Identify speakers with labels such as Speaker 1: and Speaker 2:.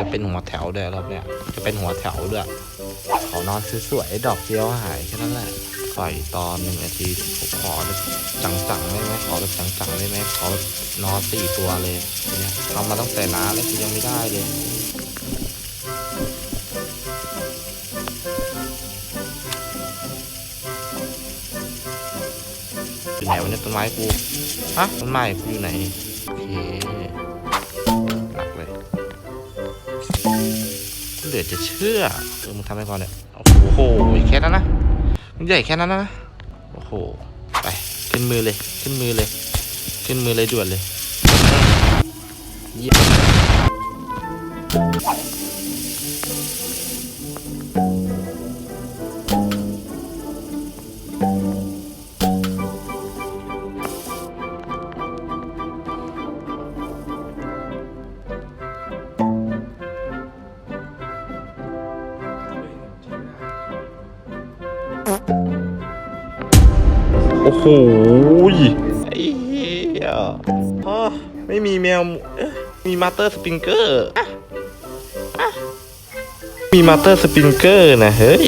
Speaker 1: จะเป็นหัวแถวด้วยรอบเนี้ยจะเป็นหัวแถวด้วยขอนอนสวยๆดอกเดียวหายแค่นั้นแหละปล่อยตอนหนึ่งนาทีผมขอแบบจังๆได้ไหมขอแบบจังๆได้ไหมขอแบบนอนสี่ตัวเลยเนี่ยทำมาตั้งแต่น้าแล้วคือยังไม่ได้เลยอยู่ไหนวะเนี่ยต้นไม้กูฮะต้นไม้กูอยู่ไหนโอเค ลือจะเชื่อเออมึงทำให้ก่อนเนี่ยโอ้โหแค่นั้นนะมันใหญ่แค่นั้นนะโอ้โหไปขึ้นมือเลยขึ้นมือเลย ขึ้นมือเลยด่วนเลยเยี่ยม โอ้โหไอ้เหี้ยอ๋อไม่มีแมวเอ๊ะมีมาสเตอร์สปริงเกอร์อะอะมีมาสเตอร์สปริงเกอร์นะเฮ้ย